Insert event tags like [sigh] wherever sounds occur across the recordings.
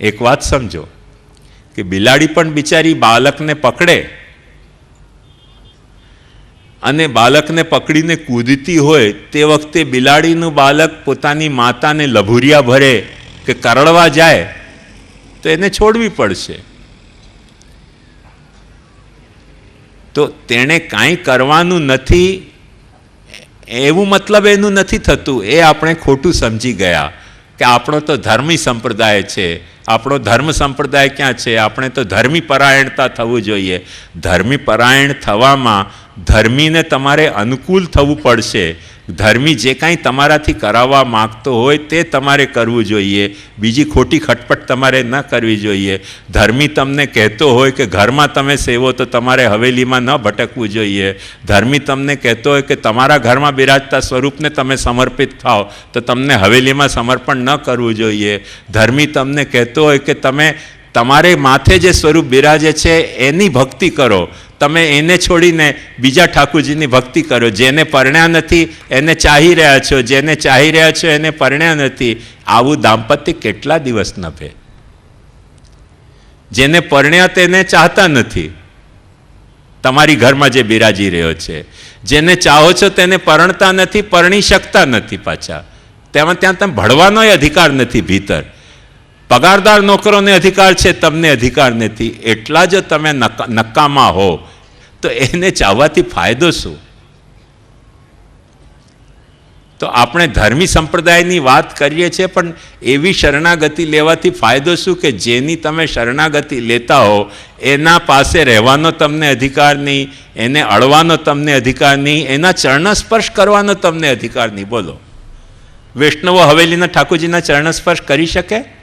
એક વાત સમજો કે બિલાડી પણ બિચારી બાળકને પકડે અને બાળકને પકડીને કૂદતી હોય તે વખતે બિલાડીનું બાળક પોતાની માતાને લભુરિયા ભરે કે કરડવા જાય તો એને છોડવી પડશે. તો તેણે કાંઈ કરવાનું નથી એવું મતલબ એનું નથી થતું, એ આપણે ખોટું સમજી ગયા. કે આપણો તો ધર્મી સંપ્રદાય છે. આપણો ધર્મ સંપ્રદાય ક્યાં છે? આપણે તો ધર્મી પરાયણતા થવું જોઈએ. ધર્મી પરાયણ થવામાં ધર્મીને તમારે અનુકૂળ થવું પડશે. ધર્મી જે કાંઈ તમારાથી કરાવવા માગતો હોય તે તમારે કરવું જોઈએ. બીજી ખોટી ખટપટ તમારે ન કરવી જોઈએ. ધર્મી તમને કહેતો હોય કે ઘરમાં તમે સેવો તો તમારે હવેલીમાં ન ભટકવું જોઈએ. ધર્મી તમને કહેતો હોય કે તમારા ઘરમાં બિરાજતા સ્વરૂપને તમે સમર્પિત થાઓ તો તમને હવેલીમાં સમર્પણ ન કરવું જોઈએ. ધર્મી તમને કહેતો હોય કે તમે તમારે માથે જે સ્વરૂપ બિરાજે છે, એની ભક્તિ કરો. તમે એને છોડીને બીજા ઠાકુરજીની ભક્તિ કરો. જેને પરણ્યા નથી, એને ચાહી રહ્યા છો. જેને ચાહી રહ્યા છો, એને પરણ્યા નથી. આવું દાંપત્ય કેટલા દિવસ નભે? જેને પરણ્યા તેને ચાહતા નથી. તમારી ઘરમાં જે બિરાજી રહ્યો છે. જેને ચાહો છો તેને પરણતા નથી, પરણી શકતા નથી પાછા. તેમાં ત્યાં તમે ભળવાનો અધિકાર નથી ભીતર. પગારદાર નોકરોને અધિકાર છે, તમને અધિકાર નથી. એટલા જ તમે નકા- નકામા હો. તો એને ચાવવાથી ફાયદો શું? તો આપણે ધર્મી સંપ્રદાયની વાત કરીએ છીએ, પણ એવી શરણાગતિ લેવાથી ફાયદો શું કે જેની તમે શરણાગતિ લેતા હો, એના પાસે રહેવાનો તમને અધિકાર નહીં, એને અડવાનો તમને અધિકાર નહીં, એના ચરણ સ્પર્શ કરવાનો તમને અધિકાર નહીં. બોલો. વૈષ્ણવો હવેલીના ઠાકોરજીના ચરણ સ્પર્શ કરી શકે?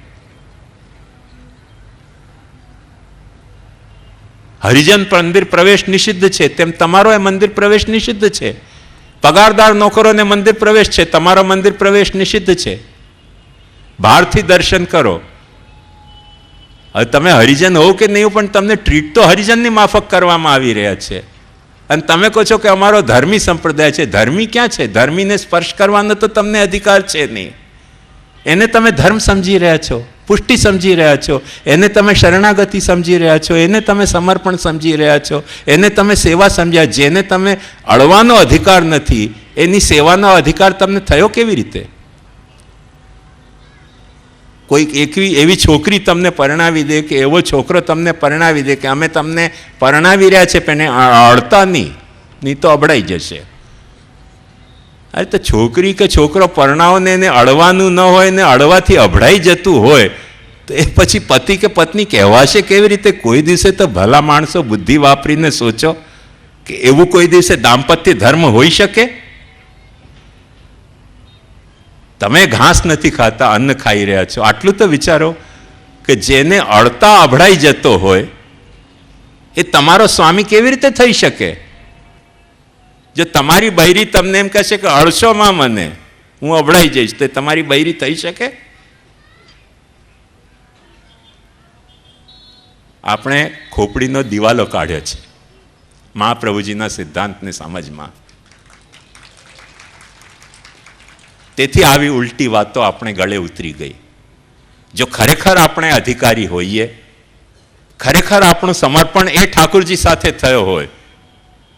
હરિજન મંદિર પ્રવેશ નિષિદ્ધ છે, તેમ તમારો એ મંદિર પ્રવેશ નિષિદ્ધ છે. પગારદાર નોકરોને મંદિર પ્રવેશ છે, તમારો મંદિર પ્રવેશ નિષિદ્ધ છે. બહારથી દર્શન કરો. હવે તમે હરિજન હોવ કે નહીં પણ તમને ટ્રીટ તો હરિજનની માફક કરવામાં આવી રહ્યા છે. અને તમે કહો છો કે અમારો ધર્મી સંપ્રદાય છે. ધર્મી ક્યાં છે? ધર્મીને સ્પર્શ કરવાનો તો તમને અધિકાર છે નહીં. એને તમે ધર્મ સમજી રહ્યા છો. પુષ્ટિ સમજી રહ્યા છો. એને તમે શરણાગતિ સમજી રહ્યા છો. એને તમે સમર્પણ સમજી રહ્યા છો. એને તમે સેવા સમજ્યા. જેને તમે અડવાનો અધિકાર નથી, એની સેવાનો અધિકાર તમને થયો કેવી રીતે? કોઈક એકવી, એવી છોકરી તમને પરણાવી દે કે એવો છોકરો તમને પરણાવી દે કે અમે તમને પરણાવી રહ્યા છે પણ અડતા નહીં. નહીં તો અબડાઈ જશે. અરે તો છોકરી કે છોકરો પરણાવને એને અડવાનું ન હોય ને અડવાથી અભડાઈ જતું હોય, તો એ પછી પતિ કે પત્ની કહેવાશે કેવી રીતે? કોઈ દિવસે તો ભલા માણસો બુદ્ધિ વાપરીને સોચો કે એવું કોઈ દિવસે દાંપત્ય ધર્મ હોઈ શકે? તમે ઘાસ નથી ખાતા, અન્ન ખાઈ રહ્યા છો. આટલું તો વિચારો કે જેને અડતા અભડાઈ જતો હોય, એ તમારો સ્વામી કેવી રીતે થઈ શકે? જો તમારી બૈરી તમને એમ કહેશે કે અડશોમાં મને, હું અભડાઈ જઈશ, તો તમારી બૈરી થઈ શકે? આપણે ખોપડીનો દિવાલો કાઢ્યો છે. મહાપ્રભુજીના સિદ્ધાંતને સમજમાં. તેથી આવી ઉલટી વાતો આપણે ગળે ઉતરી ગઈ. જો ખરેખર આપણે અધિકારી હોઈએ, ખરેખર આપણું સમર્પણ એ ઠાકુરજી સાથે થયો હોય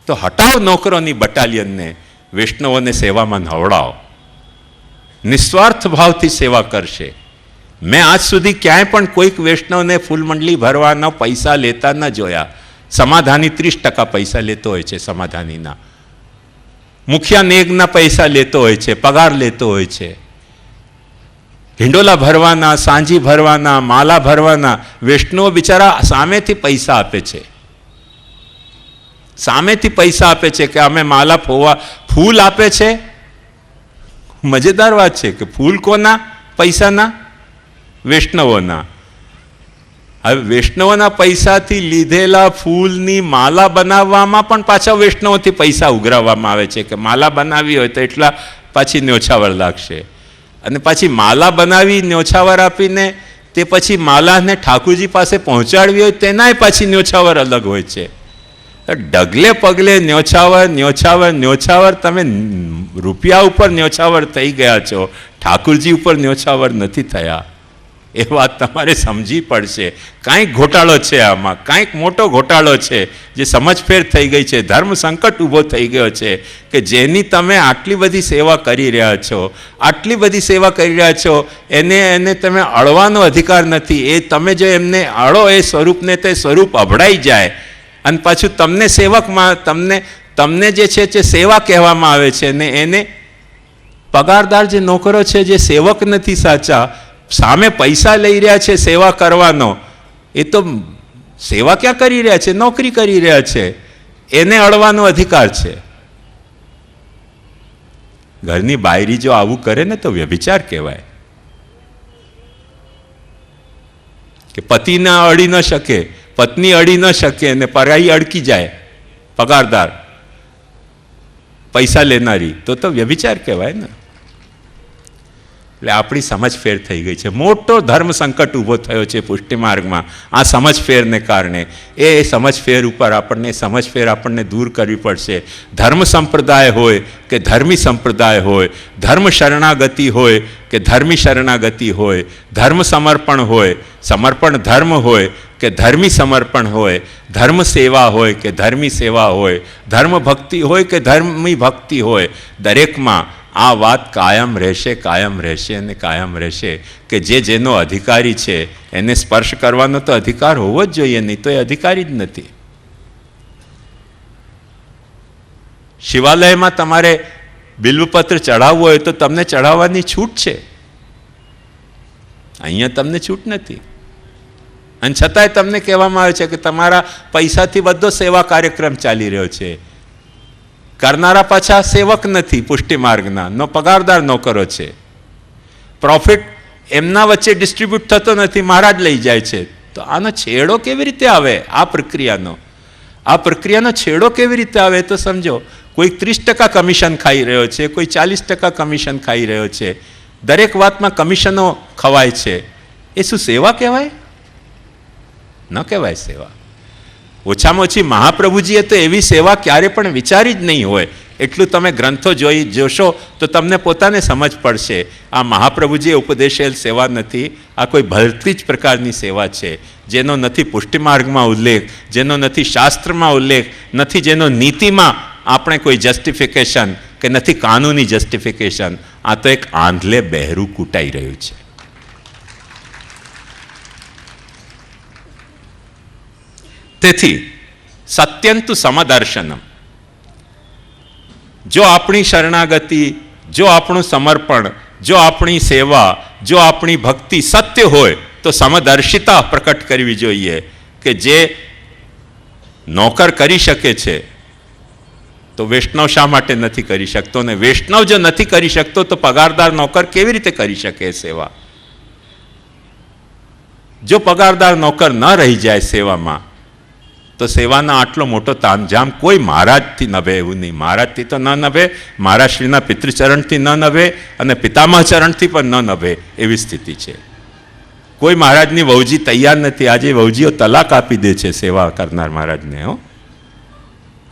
તો હટાવ નોકરોની બટાલિયનને વૈષ્ણવોને સેવામાં નવડાવો. નિસ્વાર્થ ભાવથી સેવા કરશે. મેં આજ સુધી ક્યાંય પણ કોઈક વૈષ્ણવને ફૂલમંડલી ભરવાના પૈસા લેતા ન જોયા. સમાધાની ત્રીસ ટકા પૈસા લેતો હોય છે સમાધાનીના. મુખિયા નેગના પૈસા લેતો હોય છે, પગાર લેતો હોય છે. હિંડોલા ભરવાના, સાંજી ભરવાના, માલા ભરવાના વૈષ્ણવો બિચારા સામેથી પૈસા આપે છે. સામેથી પૈસા આપે છે કે અમે માલા ફોવા, ફૂલ આપે છે? મજેદાર વાત છે કે ફૂલ કોના? પૈસાના? વૈષ્ણવોના. હવે વૈષ્ણવોના પૈસાથી લીધેલા ફૂલની માલા બનાવવામાં પણ પાછા વૈષ્ણવોથી પૈસા ઉઘરાવવામાં આવે છે કે માલા બનાવી હોય તો એટલા પાછી ન્યોછાવર લાગશે. અને પાછી માલા બનાવી, ન્યોછાવર આપીને તે પછી માલાને ઠાકુરજી પાસે પહોંચાડવી હોય તેનાય પાછી ન્યોછાવર અલગ હોય છે. ડગલે પગલે ન્યોછાવર ન્યોછાવર ન્યોછાવર, તમે રૂપિયા ઉપર ન્યોછાવર થઈ ગયા છો. ઠાકુરજી ઉપર ન્યોછાવર નથી થયા. એ વાત તમારે સમજી પડશે. કાંઈક ઘોટાળો છે આમાં. કાંઈક મોટો ઘોટાળો છે જે સમજફેર થઈ ગઈ છે. ધર્મ સંકટ ઊભો થઈ ગયો છે કે જેની તમે આટલી બધી સેવા કરી રહ્યા છો. આટલી બધી સેવા કરી રહ્યા છો. એને એને તમે અળવાનો અધિકાર નથી. એ તમે જો એમને અળો એ સ્વરૂપને તે સ્વરૂપ અભડાઈ જાય અને પાછું તમને સેવકમાં તમને તમને જે છે તે સેવા કહેવામાં આવે છે ને એને પગારદાર જે નોકરો છે, જે સેવક નથી સાચા, સામે પૈસા લઈ રહ્યા છે સેવા કરવાનો, એ તો સેવા ક્યાં કરી રહ્યા છે? નોકરી કરી રહ્યા છે. એને અડવાનો અધિકાર છે. ઘરની બાયરી જો આવું કરે ને તો વ્યભિચાર કહેવાય. કે પતિને અડી ન શકે પત્ની અડી ન શકે અને પરાઈ અડકી જાય, પગારદાર, પૈસા લેનારી, તો તો વ્યભિચાર કહેવાય ને. એટલે આપણી સમજફેર થઈ ગઈ છે. મોટો ધર્મ સંકટ ઊભો થયો છે પુષ્ટિમાર્ગમાં. આ સમજફેરને કારણે. એ સમજફેર ઉપર આપણને સમજફેર આપણને દૂર કરવી પડશે. ધર્મ સંપ્રદાય હોય કે ધર્મી સંપ્રદાય હોય, ધર્મ શરણાગતિ હોય કે ધર્મી શરણાગતિ હોય, ધર્મ સમર્પણ હોય, સમર્પણ ધર્મ હોય કે ધર્મી સમર્પણ હોય, ધર્મ સેવા હોય કે ધર્મી સેવા હોય, ધર્મ ભક્તિ હોય કે ધર્મી ભક્તિ હોય, દરેકમાં આ વાત કાયમ રહેશે કાયમ રહેશે અને કાયમ રહેશે કે જે જેનો અધિકારી છે, એને સ્પર્શ કરવાનો તો અધિકાર હોવો જ જોઈએ, નહીં તો એ અધિકારી જ નથી. શિવાલયમાં તમારે બિલ્વપત્ર ચડાવવું હોય તો તમને ચઢાવવાની છૂટ છે. અહીંયા તમને છૂટ નથી. અને છતાંય તમને કહેવામાં આવે છે કે તમારા પૈસાથી બધો સેવા કાર્યક્રમ ચાલી રહ્યો છે. કરનારા પાછા સેવક નથી પુષ્ટિ માર્ગના નો પગારદાર નોકરો છે. પ્રોફિટ એમના વચ્ચે ડિસ્ટ્રીબ્યુટ થતો નથી, મહારાજ લઈ જાય છે. તો આનો છેડો કેવી રીતે આવે આ પ્રક્રિયાનો? આ પ્રક્રિયાનો છેડો કેવી રીતે આવે તો સમજો, કોઈ ત્રીસ ટકા કમિશન ખાઈ રહ્યો છે, કોઈ ચાલીસ ટકા કમિશન ખાઈ રહ્યો છે. દરેક વાતમાં કમિશનો ખવાય છે. એ શું સેવા કહેવાય? ન કહેવાય સેવા. ઓછામાં ઓછી મહાપ્રભુજીએ તો એવી સેવા ક્યારે પણ વિચારી જ નહીં હોય. એટલું તમે ગ્રંથો જોઈ જોશો તો તમને પોતાને સમજ પડશે. આ મહાપ્રભુજીએ ઉપદેશેલ સેવા નથી. આ કોઈ ભરતી જ પ્રકારની સેવા છે. જેનો નથી પુષ્ટિમાર્ગમાં ઉલ્લેખ, જેનો નથી શાસ્ત્રમાં ઉલ્લેખ, નથી જેનો નીતિમાં આપણે કોઈ જસ્ટિફિકેશન કે નથી કાનૂની જસ્ટિફિકેશન આ તો એક આંધલે બહેરું કૂટાઈ રહ્યું છે. તેથી સત્યંતુ સમદર્શનમ. જો આપણી શરણાગતિ, જો આપણું સમર્પણ, જો આપણી સેવા, જો આપણી ભક્તિ સત્ય હોય, તો સમદર્શિતા પ્રકટ કરવી જોઈએ કે જે નોકર કરી શકે છે, તો વૈષ્ણવ શા માટે નથી કરી શકતો ને વૈષ્ણવ જો નથી કરી શકતો, તો પગારદાર નોકર કેવી રીતે કરી શકે સેવા? જો પગારદાર નોકર ન રહી જાય સેવામાં તો સેવાનો આટલો મોટો તામઝામ કોઈ મહારાજથી નભે એવું નહીં. મહારાજથી તો ન નભે મહારાજશ્રીના પિતૃચરણથી ન નભે અને પિતામહ ચરણથી પણ ન નભે એવી સ્થિતિ છે. કોઈ મહારાજની વહુજી તૈયાર નથી. આજે વહુજીઓ તલાક આપી દે છે સેવા કરનાર મહારાજને, હો.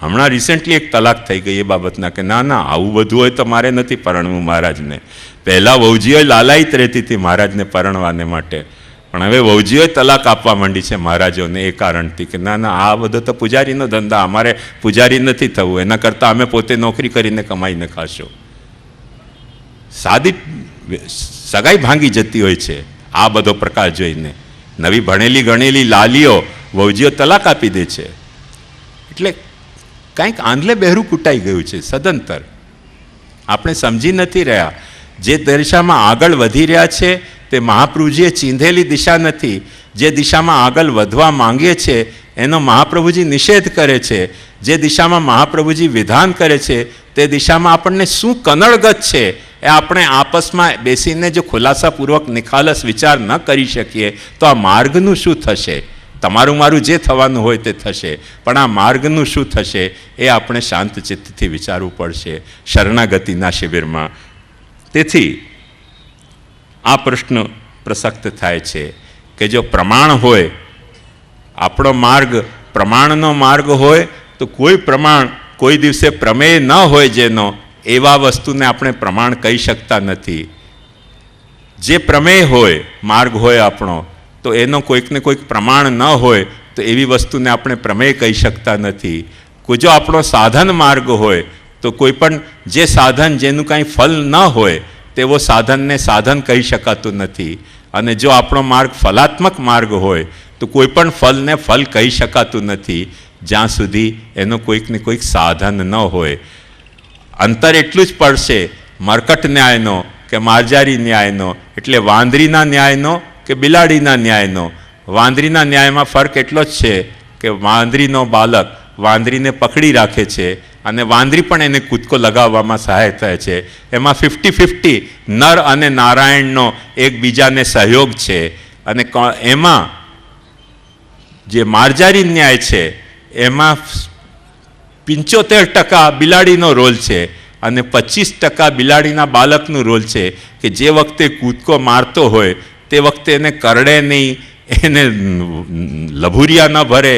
હમણાં રિસેન્ટલી એક તલાક થઈ ગઈ એ બાબતના કે ના ના, આવું બધું હોય તો મારે નથી પરણવું મહારાજને. પહેલાં વહુજીઓ લાલાયિત રહેતી હતી મહારાજને પરણવાને માટે. પણ હવે વહુજીઓએ તલાક આપવા માંડી છે મહારાજોને એ કારણથી કે ના ના, આ બધો તો પૂજારીનો ધંધા, અમારે પૂજારી નથી થવું, એના કરતાં અમે પોતે નોકરી કરીને કમાઈને ખાશો. સાદી સગાઈ ભાંગી જતી હોય છે, આ બધો પ્રકાર જોઈને. નવી ભણેલી, ગણેલી લાલીઓ વહુજીઓ તલાક આપી દે છે. એટલે કાંઈક આંધલે બહેરું કૂટાઈ ગયું છે, સદંતર. આપણે સમજી નથી રહ્યા. જે દિશામાં આગળ વધી રહ્યા છે તે મહાપ્રભુજીએ ચીંધેલી દિશા નથી. જે દિશામાં આગળ વધવા માંગીએ છીએ એનો મહાપ્રભુજી નિષેધ કરે છે. જે દિશામાં મહાપ્રભુજી વિધાન કરે છે, તે દિશામાં આપણને શું કનડગત છે, એ આપણે આપસમાં બેસીને જો ખુલાસાપૂર્વક નિખાલસ વિચાર ન કરી શકીએ, તો આ માર્ગનું શું થશે? તમારું મારું જે થવાનું હોય તે થશે, પણ આ માર્ગનું શું થશે, એ આપણે શાંત ચિત્તથી વિચારવું પડશે શરણાગતિના શિબિરમાં. તેથી આ પ્રશ્ન પ્રસક્ત થાય છે કે જો પ્રમાણ હોય, આપણો માર્ગ પ્રમાણનો માર્ગ હોય, તો કોઈ પ્રમાણ કોઈ દિવસે પ્રમેય ન હોય જેનો, એવા વસ્તુને આપણે પ્રમાણ કહી શકતા નથી. જે પ્રમેય હોય, માર્ગ હોય આપણો, તો એનો કોઈકને કોઈક પ્રમાણ ન હોય, તો એવી વસ્તુને આપણે પ્રમેય કહી શકતા નથી. કોઈ જો આપણો સાધન માર્ગ હોય, તો કોઈ પણ જે સાધન જેનું કાંઈ ફલ ન હોય તેવો સાધનને સાધન કહી શકાતું નથી. અને જો આપણો માર્ગ ફલાત્મક માર્ગ હોય, તો કોઈ પણ ફલને ફલ કહી શકાતું નથી. જ્યાં સુધી એનો કોઈકને કોઈક સાધન ન હોય. અંતર એટલું જ પડશે, મરકટ ન્યાયનો કે માર્જારી ન્યાયનો, એટલે વાંદરીના ન્યાયનો કે બિલાડીના ન્યાયનો. વાંદરીના ન્યાયમાં ફરક એટલો જ છે કે વાંદરીનો બાલક વાંદરીને પકડી રાખે છે અને વાંદરી પણ એને કૂદકો લગાવવામાં સહાય થાય છે. એમાં ફિફ્ટી ફિફ્ટી નર અને નારાયણનો એકબીજાને સહયોગ છે. અને એમાં જે માર્જારી ન્યાય છે, એમાં પંચોતેર ટકા બિલાડીનો રોલ છે અને પચીસ ટકા બિલાડીના બાલકનું રોલ છે કે જે વખતે કૂદકો મારતો હોય તે વખતે એને કરડે નહીં, એને લભુરિયા ન ભરે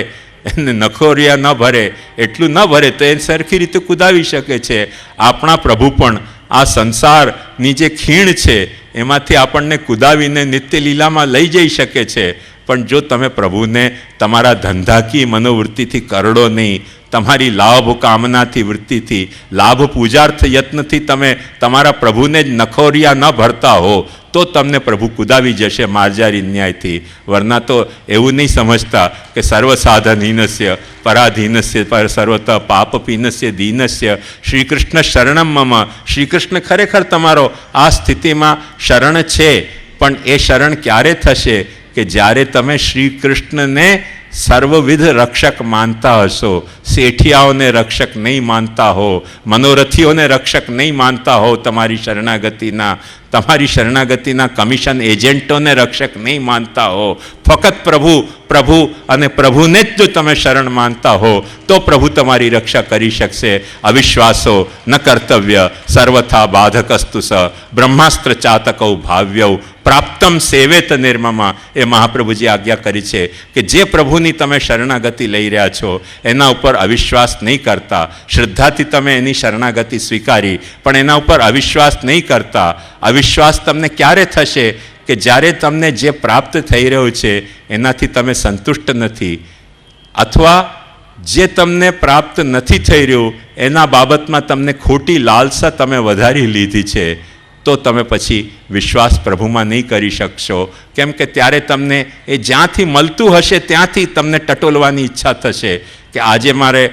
એને નખોરિયા ન ભરે, એટલું ન ભરે તો એ સરખી રીતે કુદાવી શકે છે. આપણા પ્રભુ પણ આ સંસારની જે ખીણ છે, એમાંથી આપણને કુદાવીને નિત્ય લીલામાં લઈ જઈ શકે છે. પણ જો તમે પ્રભુને તમારા ધંધાકી મનોવૃત્તિથી કરડો નહીં, તમારી લાભ કામનાથી વૃત્તિથી, લાભ પૂજાર્થ યત્નથી તમે તમારા પ્રભુને જ નખોરિયા ન ભરતા હો, તો તમને પ્રભુ કુદાવી જશે માર્જારી ન્યાયથી. વરના તો એવું નહીં સમજતા કે સર્વ સાધનહીનસ્ય પરાધીનસ્ય, પર સર્વત પાપપીનસ્ય, દીનસ્ય શ્રી કૃષ્ણ શરણમ મમ. શ્રી કૃષ્ણ ખરેખર તમારો આ સ્થિતિમાં શરણ છે, પણ એ શરણ ક્યારે થશે? કે જ્યારે તમે શ્રી કૃષ્ણને સર્વવિધ રક્ષક માનતા હશો, શેઠિયાઓને રક્ષક નહીં માનતા હો, મનોરથીઓને રક્ષક નહીં માનતા હો, તમારી શરણાગતિના તમારી શરણાગતિના કમિશન એજન્ટોને રક્ષક નહીં માનતા હો. ફક્ત પ્રભુ પ્રભુ અને પ્રભુને જ જો તમે શરણ માનતા હો, તો પ્રભુ તમારી રક્ષા કરી શકશે. અવિશ્વાસો ન કર્તવ્ય, સર્વથા બાધકસ્તુ સ. બ્રહ્માસ્ત્ર ચાતકૌ ભાવ્યવ પ્રાપ્તમ સેવેત નિર્મમાં. એ મહાપ્રભુજી આજ્ઞા કરી છે કે જે પ્રભુની તમે શરણાગતિ લઈ રહ્યા છો, એના ઉપર અવિશ્વાસ નહીં કરતા. શ્રદ્ધાથી તમે એની શરણાગતિ સ્વીકારી, પણ એના ઉપર અવિશ્વાસ નહીં કરતા. અવિશ્વાસ તમને ક્યારે થશે કે જ્યારે તમને જે પ્રાપ્ત થઈ રહ્યું છે, એનાથી તમે સંતુષ્ટ નથી? અથવા જે તમને પ્રાપ્ત નથી થઈ રહ્યું, એના બાબતમાં તમને ખોટી લાલસા તમે વધારી લીધી છે, તો તમે પછી વિશ્વાસ પ્રભુમાં નહીં કરી શકશો. કેમ કે ત્યારે તમને એ જ્યાંથી મળતું હશે, ત્યાંથી તમને ટટોલવાની ઈચ્છા થશે કે આજે મારે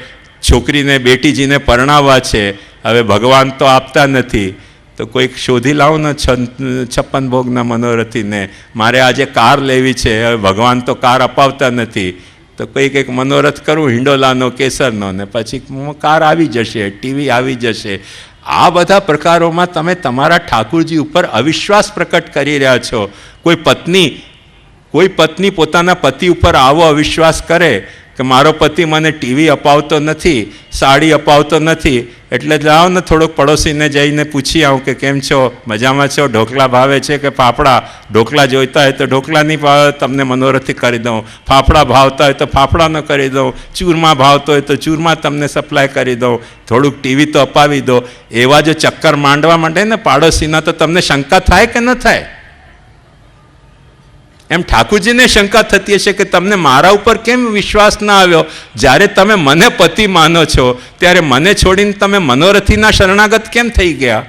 છોકરીને, બેટીજીને પરણાવવા છે, હવે ભગવાન તો આપતા નથી. તો કોઈક શોધી લાવો ને છપ્પન ભોગના મનોરથીને. મારે આજે કાર લેવી છે, હવે ભગવાન તો કાર અપાવતા નથી. તો કંઈક એક મનોરથ કરું, હિંડોલાનો, કેસરનો, ને પછી કાર આવી જશે, ટીવી આવી જશે. આ બધા પ્રકારોમાં તમે તમારા ઠાકુરજી ઉપર અવિશ્વાસ પ્રકટ કરી રહ્યા છો. કોઈ પત્ની કોઈ પત્ની પોતાના પતિ ઉપર આવો અવિશ્વાસ કરે કે મારો પતિ મને ટીવી અપાવતો નથી, સાડી અપાવતો નથી, એટલે જાઓ ને થોડોક પડોશીને જઈને પૂછી આવું કે કેમ છો, મજામાં છો, ઢોકળા ભાવે છે કે ફાફડા? ઢોકળા જોઈતા હોય તો ઢોકળા નહીં ભાવે, તમને મનોરથી કરી દઉં. ફાફડા ભાવતા હોય તો ફાફડાનો કરી દઉં. ચૂરમા ભાવતો હોય તો ચૂરમા તમને સપ્લાય કરી દઉં. થોડુંક ટીવી તો અપાવી દો. એવા જો ચક્કર માંડવા માંડે ને પાડોશીના તો તમને શંકા થાય કે ન થાય? એમ ઠાકુરજીને શંકા થતી હશે કે તમને મારા ઉપર કેમ વિશ્વાસ ના આવ્યો? જ્યારે તમે મને પતિ માનો છો, ત્યારે મને છોડીને તમે મનોરથીના શરણાગત કેમ થઈ ગયા?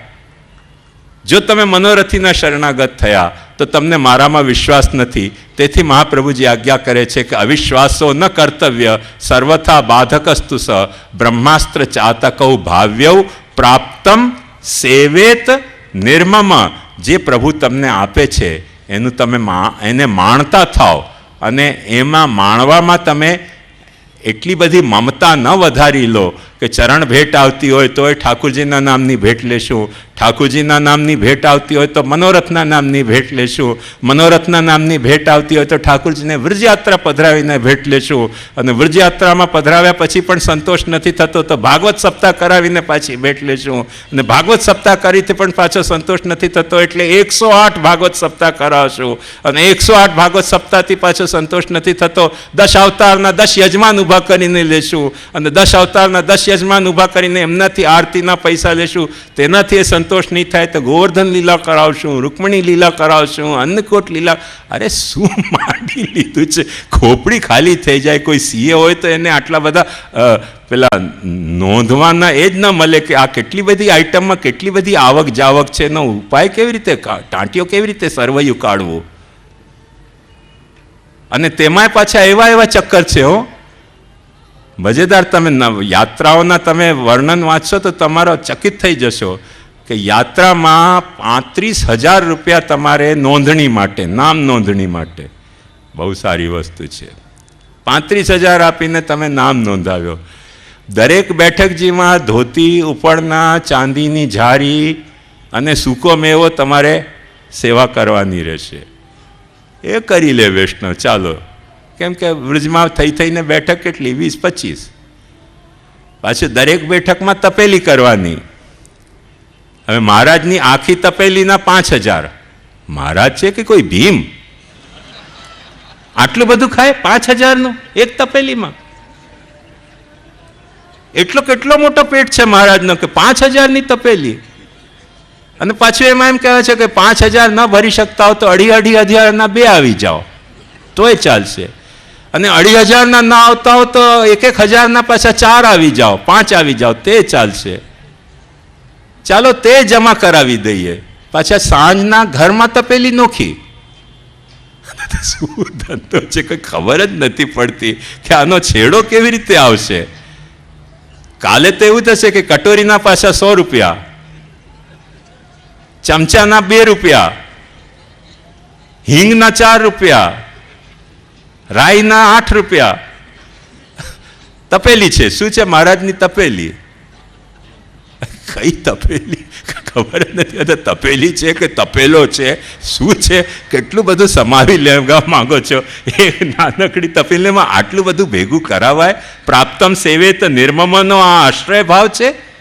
જો તમે મનોરથીના શરણાગત થયા, તો તમને મારામાં વિશ્વાસ નથી. તેથી મહાપ્રભુજી આજ્ઞા કરે છે કે અવિશ્વાસો ન કર્તવ્ય, સર્વથા બાધકસ્તુ સ, બ્રહ્માસ્ત્ર ચાતકૌ ભાવ્યૌ પ્રાપ્તમ સેવેત નિર્મમ, જે પ્રભુ તમને આપે છે. એનું તમે મા એને માણતા થાઓ. અને એમાં માણવામાં તમે એટલી બધી મમતા ન વધારી લો. કે ચરણ ભેટ આવતી હોય તો એ ઠાકુરજીના નામની ભેટ લેશું. ઠાકુરજીના નામની ભેટ આવતી હોય તો મનોરથના નામની ભેટ લેશું. મનોરથના નામની ભેટ આવતી હોય તો ઠાકુરજીને વ્રજયાત્રા પધરાવીને ભેટ લેશું. અને વ્રજયાત્રામાં પધરાવ્યા પછી પણ સંતોષ નથી થતો તો ભાગવત સપ્તાહ કરાવીને પાછી ભેટ લેશું. અને ભાગવત સપ્તાહ કરીથી પણ પાછો સંતોષ નથી થતો એટલે એકસો આઠ ભાગવત સપ્તાહ કરાવશું. અને એકસો આઠ ભાગવત સપ્તાહથી પાછો સંતોષ નથી થતો. દશ અવતારના દસ યજમાન ઊભા કરીને લેશું. અને દશ અવતારના દશ યજમાન ઊભા કરીને એમનાથી આરતીના પૈસા લેશું, તેનાથી એ સંતોષ નહીં થાય તો ગોવર્ધન લીલા કરાવશું, રૂકમણી લીલા કરાવશું, અન્નકોટ લીલા અરે શું [laughs] માંડી લીધું છે? ખોપડી ખાલી થઈ જાય, કોઈ સીએ હોય તો એને આટલા બધા પેલા નોંધવાના એ જ ન મળે કે આ કેટલી બધી આઈટમમાં કેટલી બધી આવક જાવક છે એનો ઉપાય કેવી રીતે ટાંટીઓ કેવી રીતે સરવૈયું કાઢવું? અને તેમાંય પાછા એવા એવા ચક્કર છે, હો. મજેદાર તમે યાત્રાઓના તમે વર્ણન વાંચશો તો તમારો ચકિત થઈ જશો કે યાત્રામાં પાંત્રીસ હજાર રૂપિયા તમારે નોંધણી માટે, નામ નોંધણી માટે. બહુ સારી વસ્તુ છે. પાંત્રીસ હજાર આપીને તમે નામ નોંધાવ્યો. દરેક બેઠકજીમાં ધોતી, ઉપરના, ચાંદીની જારી અને સૂકો મેવો તમારે સેવા કરવાની રહેશે. એ કરી લે વૈષ્ણવ, ચાલો. કેમ કે વૃજમાં થઈ થઈને બેઠક કેટલી? વીસ, પચીસ. પાછું દરેક બેઠકમાં તપેલી કરવાની. હવે મહારાજની આખી તપેલીના પાંચ હજાર. મહારાજ છે કે કોઈ ભીમ? આટલું બધું ખાય? પાંચ હજારનું? એક તપેલીમાં. એટલો કેટલો મોટો પેટ છે મહારાજનો કે પાંચ હજારની તપેલી? અને પાછું એમાં એમ કહેવાય છે કે પાંચ હજાર ન ભરી શકતા હો તો અઢી અઢી હજારના બે આવી જાઓ. તોય ચાલશે. અને અઢી હજારના ના આવતા હો તો એક એક હજારના પાછા ચાર આવી જાઓ, પાંચ આવી જાઓ, તે ચાલશે. ચાલો તે જમા કરાવી દઈએ. પાછા સાંજના ઘરમાં તપેલી નોખી. શું ધંધો છે, કંઈ ખબર જ નથી પડતી કે આનો છેડો કેવી રીતે આવશે. કાલે તો એવું થશે કે કટોરીના પાછા સો રૂપિયા, ચમચાના બે રૂપિયા, હિંગના ચાર રૂપિયા રાઈના આઠ રૂપિયા. તપેલી છે. શું છે મહારાજની તપેલી? કઈ તપેલી? ખબર નથી. તપેલી છે કે તપેલો છે? શું છે? કેટલું બધું સમાવી લેવા માંગો છો? એ નાનકડી તપેલીમાં આટલું બધું ભેગું કરાવાય? પ્રાપ્તમ સેવે તો નિર્મમનો આ આશ્રય ભાવ છે?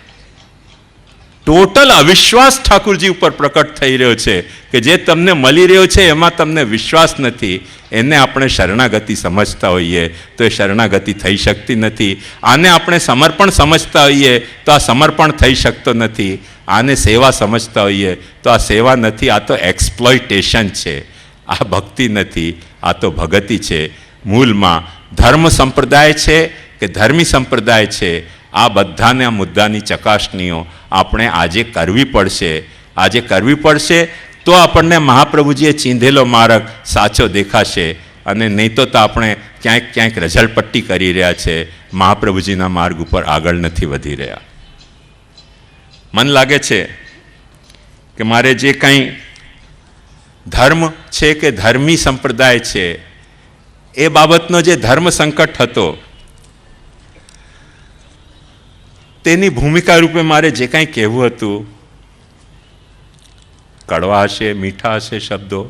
ટોટલ અવિશ્વાસ ઠાકુરજી ઉપર પ્રકટ થઈ રહ્યો છે કે જે તમને મળી રહ્યો છે એમાં તમને વિશ્વાસ નથી, એને આપણે શરણાગતિ સમજતા હોઈએ તો એ શરણાગતિ થઈ શકતી નથી. આને આપણે સમર્પણ સમજતા હોઈએ તો આ સમર્પણ થઈ શકતો નથી. આને સેવા સમજતા હોઈએ તો આ સેવા નથી, આ તો એક્સપ્લોઇટેશન છે. આ ભક્તિ નથી, આ તો ભગતિ છે. મૂળમાં ધર્મ સંપ્રદાય છે કે ધર્મી સંપ્રદાય છે? આ બધાને મુદ્દાની ચકાસણીઓ આપણે આજે કરવી પડશે. આજે કરવી પડશે તો આપણને મહાપ્રભુજીએ ચીંધેલો માર્ગ સાચો દેખાશે અને નહીં તો આપણે ક્યાંક ક્યાંક રઝળપટ્ટી કરી રહ્યા છે. મહાપ્રભુજીના માર્ગ ઉપર આગળ નથી વધી રહ્યા. મન લાગે છે કે મારે જે કંઈ ધર્મ છે કે ધર્મી સંપ્રદાય છે, એ બાબતનો જે ધર્મ સંકટ હતો તેની ભૂમિકા રૂપે મારે જે કાંઈ કહેવું હતું, કડવા હશે, મીઠા હશે શબ્દો,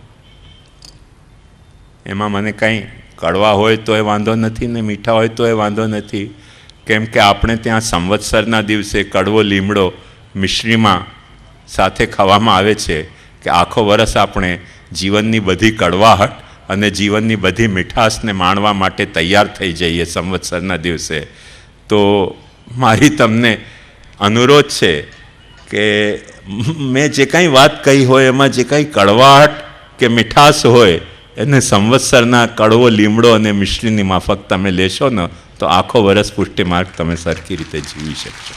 એમાં મને કાંઈ કડવા હોય તો એ વાંધો નથી ને મીઠા હોય તો એ વાંધો નથી. કેમ કે આપણે ત્યાં સંવત્સરના દિવસે કડવો લીમડો મિશ્રીમાં સાથે ખાવામાં આવે છે કે આખો વરસ આપણે જીવનની બધી કડવાહટ અને જીવનની બધી મીઠાશને માણવા માટે તૈયાર થઈ જઈએ સંવત્સરના દિવસે. તો મારી તમને અનુરોધ છે કે મેં જે કાંઈ વાત કહી હોય, એમાં જે કાંઈ કડવાટ કે મીઠાશ હોય, એને સંવત્સરના કડવો, લીમડો અને મિશ્રીની માફક તમે લેશો ને, તો આખો વરસ પુષ્ટિ માર્ગ તમે સરખી રીતે જીવી શકશો.